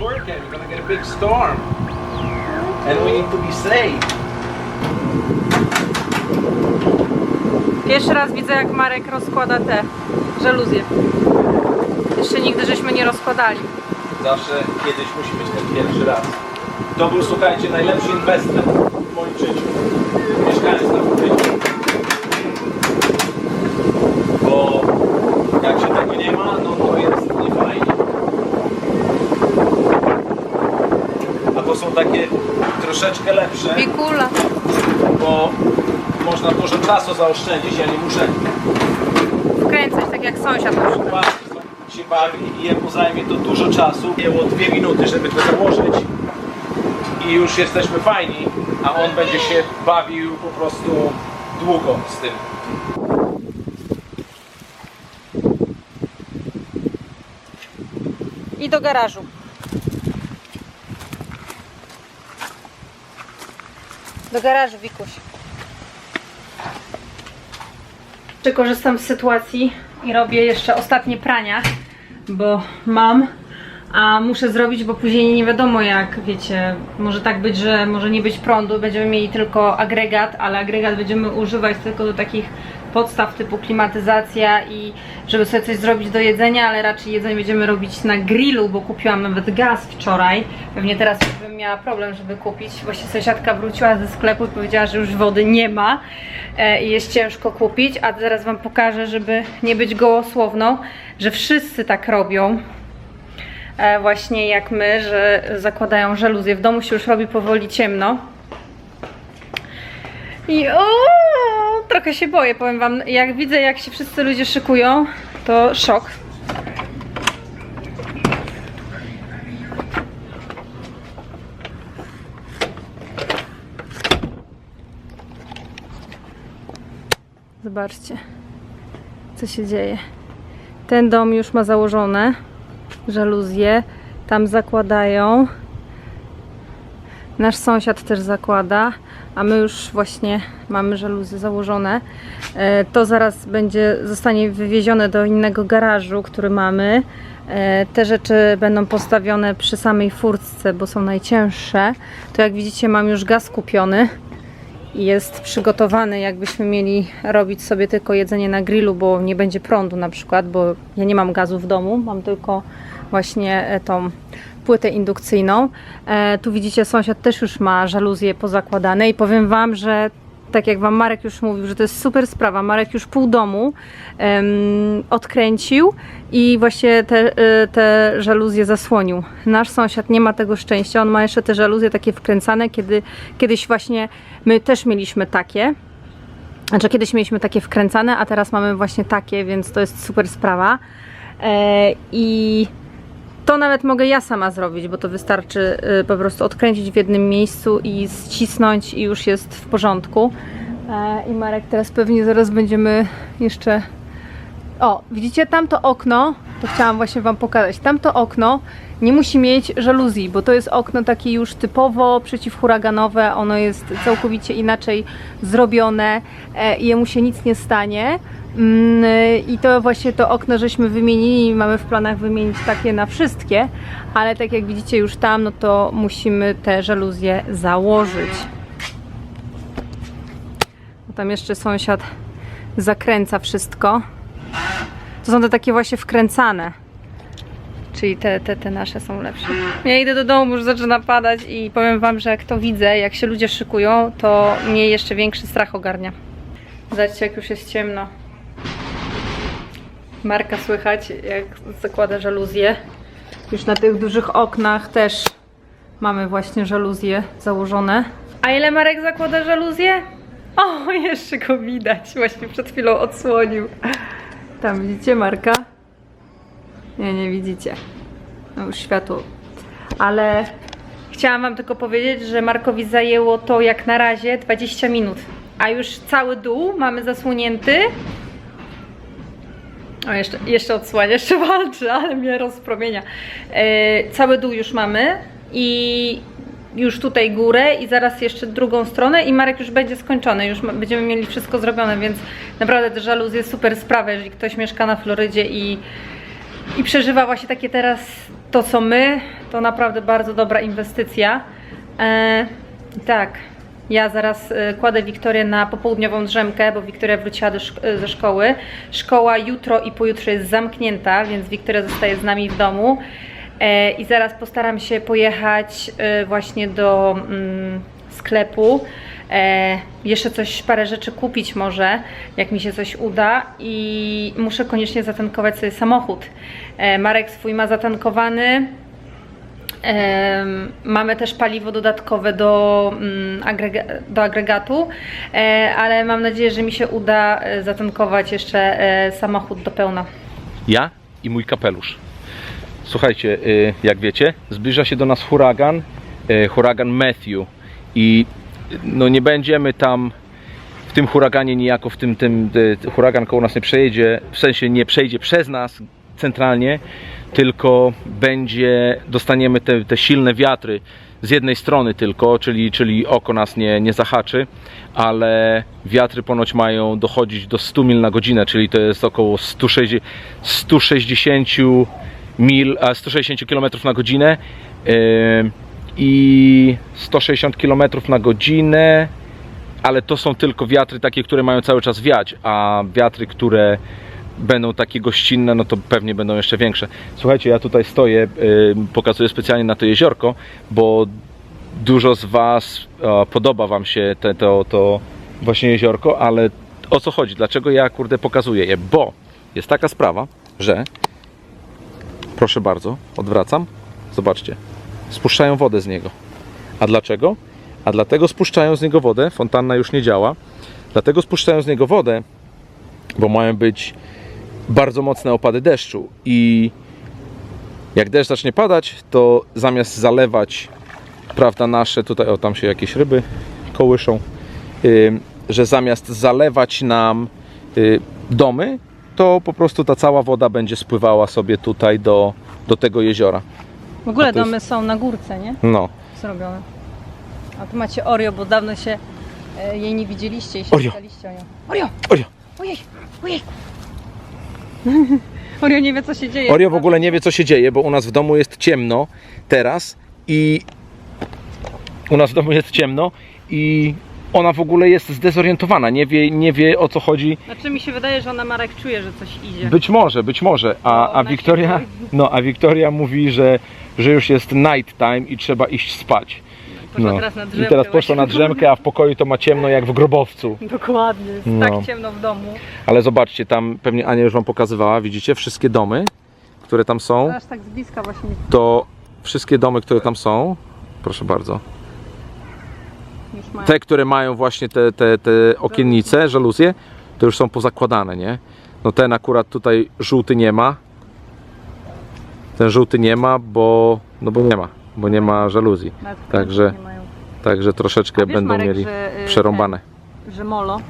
working. We're gonna get a big storm. And we need to be safe. Pierwszy raz widzę, jak Marek rozkłada te żaluzje. Jeszcze nigdy żeśmy nie rozkładali. Zawsze kiedyś musi być ten pierwszy raz. To był, słuchajcie, najlepszy inwestment w moim życiu. Mieszkając na Florydzie. Bo jak się tego nie ma, no to jest niefajnie. A to są takie troszeczkę lepsze, Bikula. bo można dużo czasu zaoszczędzić. Ja nie muszę Wkręcać, tak jak sąsiad na przykład. Właśnie się bawi i jemu zajmie to dużo czasu. Jęło dwie minuty, żeby to założyć i już jesteśmy fajni, a on będzie się bawił po prostu długo z tym. I do garażu. Do garażu, Wikuś. Czy korzystam z sytuacji i robię jeszcze ostatnie prania, bo mam, a muszę zrobić, bo później nie wiadomo jak, wiecie, może tak być, że może nie być prądu, będziemy mieli tylko agregat, ale agregat będziemy używać tylko do takich podstaw typu klimatyzacja i żeby sobie coś zrobić do jedzenia, ale raczej jedzenie będziemy robić na grillu, bo kupiłam nawet gaz wczoraj. Pewnie teraz bym miała problem, żeby kupić. Właśnie sąsiadka wróciła ze sklepu i powiedziała, że już wody nie ma e, i jest ciężko kupić, a zaraz Wam pokażę, żeby nie być gołosłowną, że wszyscy tak robią. E, właśnie jak my, że zakładają żaluzje. W domu się już robi powoli ciemno. I o, trochę się boję, powiem wam. Jak widzę, jak się wszyscy ludzie szykują, to szok. Zobaczcie, co się dzieje. Ten dom już ma założone żaluzje. Tam zakładają. Nasz sąsiad też zakłada, a my już właśnie mamy żaluzje założone. E, To zaraz będzie, zostanie wywiezione do innego garażu, który mamy. E, Te rzeczy będą postawione przy samej furtce, bo są najcięższe. To jak widzicie mam już gaz kupiony i jest przygotowany, jakbyśmy mieli robić sobie tylko jedzenie na grillu, bo nie będzie prądu na przykład, bo ja nie mam gazu w domu, mam tylko właśnie e, tą płytę indukcyjną. E, tu widzicie, sąsiad też już ma żaluzje pozakładane i powiem Wam, że tak jak Wam Marek już mówił, że to jest super sprawa. Marek już pół domu odkręcił i właśnie te, e, te żaluzje zasłonił. Nasz sąsiad nie ma tego szczęścia, on ma jeszcze te żaluzje takie wkręcane, kiedy kiedyś właśnie my też mieliśmy takie. Znaczy kiedyś mieliśmy takie wkręcane, a teraz mamy właśnie takie, więc to jest super sprawa. E, I to nawet mogę ja sama zrobić, bo to wystarczy y, po prostu odkręcić w jednym miejscu i ścisnąć i już jest w porządku. E, I Marek, teraz pewnie zaraz będziemy jeszcze... O, widzicie tamto okno? To chciałam właśnie Wam pokazać. Tamto okno nie musi mieć żaluzji, bo to jest okno takie już typowo przeciwhuraganowe. Ono jest całkowicie inaczej zrobione e, i jemu się nic nie stanie. Mm, I to właśnie to okno żeśmy wymienili mamy w planach wymienić takie na wszystkie, ale tak jak widzicie już tam, no to musimy te żaluzje założyć. Bo tam jeszcze sąsiad zakręca wszystko. To są te takie właśnie wkręcane. Czyli te, te, te nasze są lepsze. Ja idę do domu, już zaczyna padać i powiem wam, że jak to widzę, jak się ludzie szykują, to mnie jeszcze większy strach ogarnia. Zobaczcie, jak już jest ciemno. Marka słychać, jak zakłada żaluzję. Już na tych dużych oknach też mamy właśnie żaluzje założone. A ile Marek zakłada żaluzję? O, jeszcze go widać. Właśnie przed chwilą odsłonił. Tam widzicie Marka? Nie, nie widzicie. No już światło. Ale chciałam wam tylko powiedzieć, że Markowi zajęło to jak na razie 20 minut. A już cały dół mamy zasłonięty. O, jeszcze, jeszcze odsłania, jeszcze walczy, ale mnie rozpromienia. E, cały dół już mamy i już tutaj górę i zaraz jeszcze drugą stronę i Marek już będzie skończony, już będziemy mieli wszystko zrobione, więc naprawdę te żaluzje super sprawa, jeżeli ktoś mieszka na Florydzie i i przeżywa właśnie takie teraz to, co my, to naprawdę bardzo dobra inwestycja. E, tak, ja zaraz e, kładę Wiktorię na popołudniową drzemkę, bo Wiktoria wróciła do szk- e, ze szkoły. Szkoła jutro i pojutrze jest zamknięta, więc Wiktoria zostaje z nami w domu. E, I zaraz postaram się pojechać e, właśnie do mm, sklepu. E, jeszcze coś, parę rzeczy kupić może, jak mi się coś uda i muszę koniecznie zatankować sobie samochód. E, Marek swój ma zatankowany. Mamy też paliwo dodatkowe do, mm, do agregatu, e, ale mam nadzieję, że mi się uda e, zatankować jeszcze e, samochód do pełna. Ja i mój kapelusz. Słuchajcie, y, jak wiecie, zbliża się do nas huragan, y, huragan Matthew i no nie będziemy tam w tym huraganie niejako, w tym, tym y, huragan koło nas nie przejedzie, w sensie nie przejdzie przez nas centralnie, tylko będzie, dostaniemy te, te silne wiatry z jednej strony tylko, czyli, czyli oko nas nie, nie zahaczy, ale wiatry ponoć mają dochodzić do 100 mil na godzinę, czyli to jest około 160, 160 mil, a 160 km na godzinę yy, i 160 km na godzinę ale to są tylko wiatry takie, które mają cały czas wiać, a wiatry, które będą takie gościnne, no to pewnie będą jeszcze większe. Słuchajcie, ja tutaj stoję, yy, pokazuję specjalnie na to jeziorko, bo dużo z Was podoba Wam się te, to, to właśnie jeziorko, ale o co chodzi? Dlaczego ja kurde pokazuję je? Bo jest taka sprawa, że proszę bardzo, odwracam, zobaczcie, spuszczają wodę z niego. A dlaczego? A dlatego spuszczają z niego wodę, fontanna już nie działa, dlatego spuszczają z niego wodę, bo mają być bardzo mocne opady deszczu i jak deszcz zacznie padać, to zamiast zalewać, prawda, nasze, tutaj, o tam się jakieś ryby kołyszą, ym, że zamiast zalewać nam y, domy, to po prostu ta cała woda będzie spływała sobie tutaj do, do tego jeziora. W ogóle to jest- domy są na górce, nie? No. Zrobione. A tu macie Oreo, bo dawno się e, jej nie widzieliście i się Oreo. pytaliście o nią. Oreo! Oreo. Ojej! Ojej! Oreo nie wie co się dzieje. Oreo w ogóle nie wie, co się dzieje, bo u nas w domu jest ciemno teraz i u nas w domu jest ciemno i ona w ogóle jest zdezorientowana, nie wie, nie wie o co chodzi. Znaczy mi się wydaje, że ona Marek czuje, że coś idzie. Być może, być może, a, No, a Wiktoria, no, a Wiktoria mówi, że, że już jest night time i trzeba iść spać. Poszła No. teraz na I drzemkę teraz poszła na drzemkę, a w pokoju to ma ciemno jak w grobowcu. Dokładnie, jest No. tak ciemno w domu. Ale zobaczcie, tam pewnie Ania już wam pokazywała, widzicie, wszystkie domy, które tam są, Aż tak z bliska właśnie to wszystkie domy, które tam są, proszę bardzo, te, które mają właśnie te, te, te okiennice, żaluzje, to już są pozakładane, nie? No ten akurat tutaj żółty nie ma. Ten żółty nie ma, bo no bo nie ma, bo nie ma żaluzji. Także-. Także troszeczkę wiesz, będą Marek, mieli że, y, przerąbane. że molo.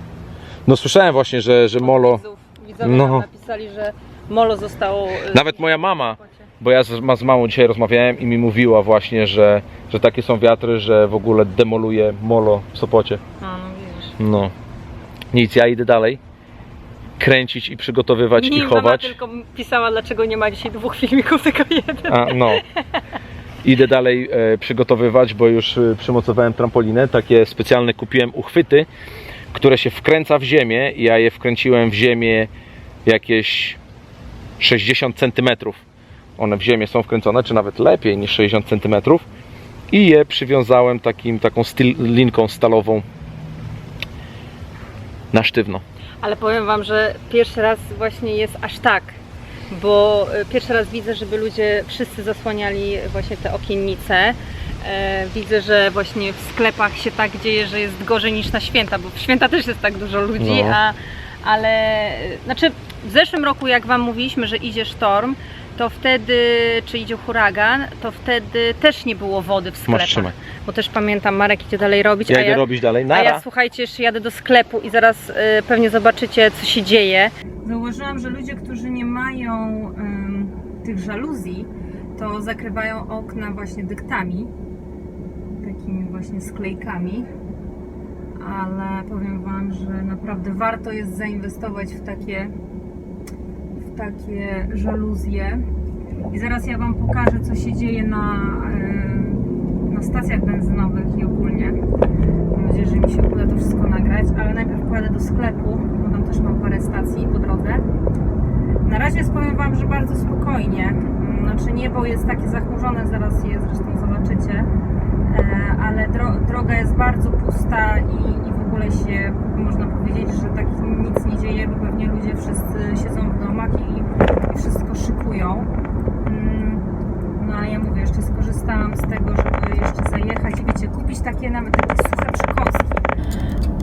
No słyszałem właśnie, że, że Molo, Widzów, widzowie No. napisali, że molo zostało. y, nawet moja mama, bo ja z, z mamą dzisiaj rozmawiałem i mi mówiła właśnie, że, że takie są wiatry, że w ogóle demoluje Molo w Sopocie. A, no widzisz. No. Nic, ja idę dalej. Kręcić i przygotowywać i Nie, mama chować. tylko pisała, dlaczego nie ma dzisiaj dwóch filmików, tylko jeden. A, no. Idę dalej e, przygotowywać, bo już e, przymocowałem trampolinę. Takie specjalne kupiłem uchwyty, które się wkręca w ziemię. Ja je wkręciłem w ziemię jakieś 60 cm. One w ziemię są wkręcone, czy nawet lepiej niż 60 cm. I je przywiązałem takim, taką styl, linką stalową na sztywno. Ale powiem Wam, że pierwszy raz właśnie jest aż tak, bo y, pierwszy raz widzę, żeby ludzie wszyscy zasłaniali właśnie te okiennice. E, Widzę, że właśnie w sklepach się tak dzieje, że jest gorzej niż na święta, bo w święta też jest tak dużo ludzi, No. a, ale y, znaczy w zeszłym roku jak Wam mówiliśmy, że idzie sztorm, to wtedy, czy idzie huragan, to wtedy też nie było wody w sklepach. Bo też pamiętam, Marek idzie dalej robić, Ja a idę ja robić dalej. a Nara. ja słuchajcie, jeszcze jadę do sklepu i zaraz y, pewnie zobaczycie, co się dzieje. Zauważyłam, że ludzie, którzy nie mają ym, tych żaluzji, to zakrywają okna właśnie dyktami, takimi właśnie sklejkami. Ale powiem Wam, że naprawdę warto jest zainwestować w takie, takie żaluzje, I zaraz ja Wam pokażę, co się dzieje na, na stacjach benzynowych i ogólnie. Mam nadzieję, że mi się uda to wszystko nagrać, ale najpierw pojadę do sklepu, bo tam też mam parę stacji po drodze. Na razie powiem Wam, że bardzo spokojnie. Znaczy niebo jest takie zachmurzone, zaraz je zresztą zobaczycie. E, Ale dro droga jest bardzo pusta i, i w ogóle się można powiedzieć, że tak nic nie dzieje, bo pewnie ludzie wszyscy siedzą w domach i, i wszystko szykują. Mm, No a ja mówię, jeszcze skorzystałam z tego, żeby jeszcze zajechać i wiecie, kupić takie nawet takie suche przekąski.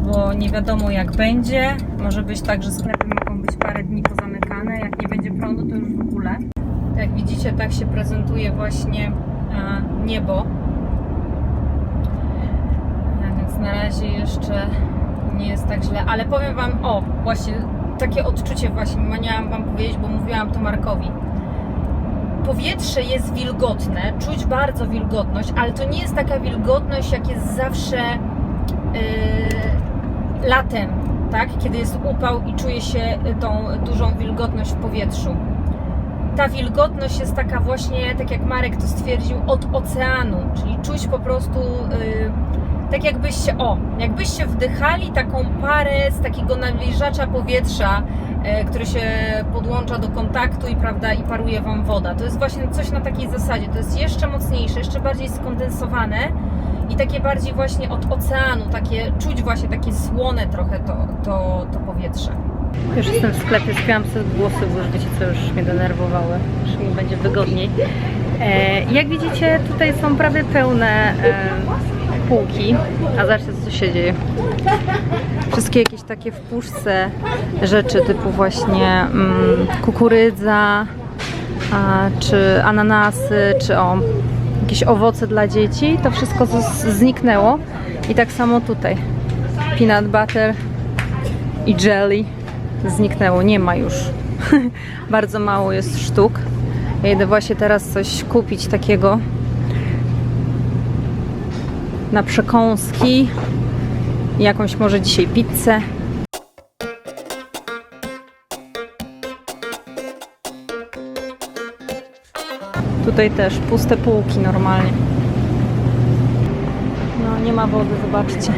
Bo nie wiadomo jak będzie. Może być tak, że sklepy mogą być parę dni pozamykane. Jak nie będzie prądu, to już w ogóle. Jak widzicie, tak się prezentuje właśnie e, niebo. Na razie jeszcze nie jest tak źle, ale powiem Wam, o, właśnie takie odczucie właśnie miałam Wam powiedzieć, bo mówiłam to Markowi. Powietrze jest wilgotne, czuć bardzo wilgotność, ale to nie jest taka wilgotność, jak jest zawsze yy, latem, tak? Kiedy jest upał i czuje się tą dużą wilgotność w powietrzu. Ta wilgotność jest taka właśnie, tak jak Marek to stwierdził, od oceanu, czyli czuć po prostu yy, tak jakbyście, o, jakbyście wdychali taką parę z takiego nawilżacza powietrza, e, który się podłącza do kontaktu i prawda, i paruje Wam woda. To jest właśnie coś na takiej zasadzie. To jest jeszcze mocniejsze, jeszcze bardziej skondensowane i takie bardziej właśnie od oceanu, takie czuć właśnie takie słone trochę to, to, to powietrze. Już jestem w sklepie, spiłam sobie głosy, bo już wiecie co, już mnie denerwowały, że mi będzie wygodniej. E, jak widzicie, tutaj są prawie pełne e, półki, a zobaczcie co się dzieje. Wszystkie jakieś takie w puszce rzeczy typu właśnie mm, kukurydza, a, czy ananasy, czy o, jakieś owoce dla dzieci, to wszystko zniknęło. I tak samo tutaj. Peanut butter i jelly zniknęło, nie ma już. Bardzo mało jest sztuk. Ja idę właśnie teraz coś kupić takiego na przekąski. Jakąś może dzisiaj pizzę. Tutaj też puste półki normalnie. No nie ma wody, zobaczcie.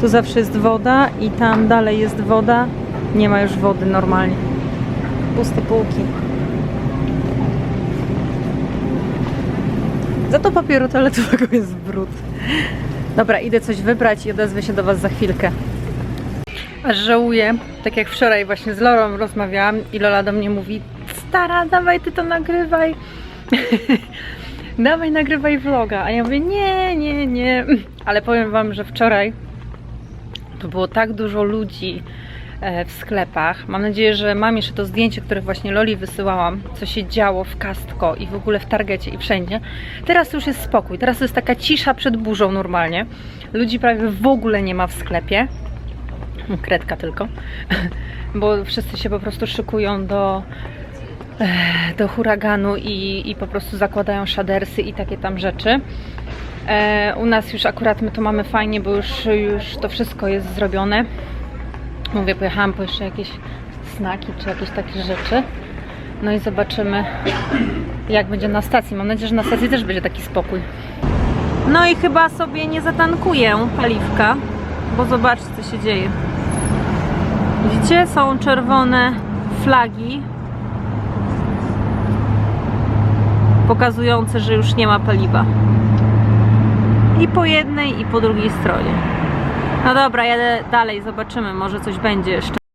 Tu zawsze jest woda i tam dalej jest woda. Nie ma już wody normalnie. Puste półki. Za to papieru toaletowego jest brud. Dobra, idę coś wybrać i odezwę się do Was za chwilkę. Aż żałuję, tak jak wczoraj właśnie z Lorą rozmawiałam i Lola do mnie mówi Stara, dawaj ty to nagrywaj. dawaj nagrywaj vloga. A ja mówię nie, nie, nie. Ale powiem Wam, że wczoraj to było tak dużo ludzi w sklepach. Mam nadzieję, że mam jeszcze to zdjęcie, które właśnie Loli wysyłałam, co się działo w Kastko i w ogóle w Targecie i wszędzie. Teraz już jest spokój, teraz jest taka cisza przed burzą normalnie. Ludzi prawie w ogóle nie ma w sklepie. Kredka tylko. Bo wszyscy się po prostu szykują do, e, do huraganu i, i po prostu zakładają szadersy i takie tam rzeczy. E, u nas już akurat my to mamy fajnie, bo już, już to wszystko jest zrobione. Mówię, pojechałam po jeszcze jakieś snaki czy jakieś takie rzeczy. No i zobaczymy, jak będzie na stacji. Mam nadzieję, że na stacji też będzie taki spokój. No i chyba sobie nie zatankuję paliwka, bo zobaczcie, co się dzieje. Widzicie, są czerwone flagi pokazujące, że już nie ma paliwa. I po jednej, i po drugiej stronie. No dobra, jadę dalej, zobaczymy, może coś będzie jeszcze.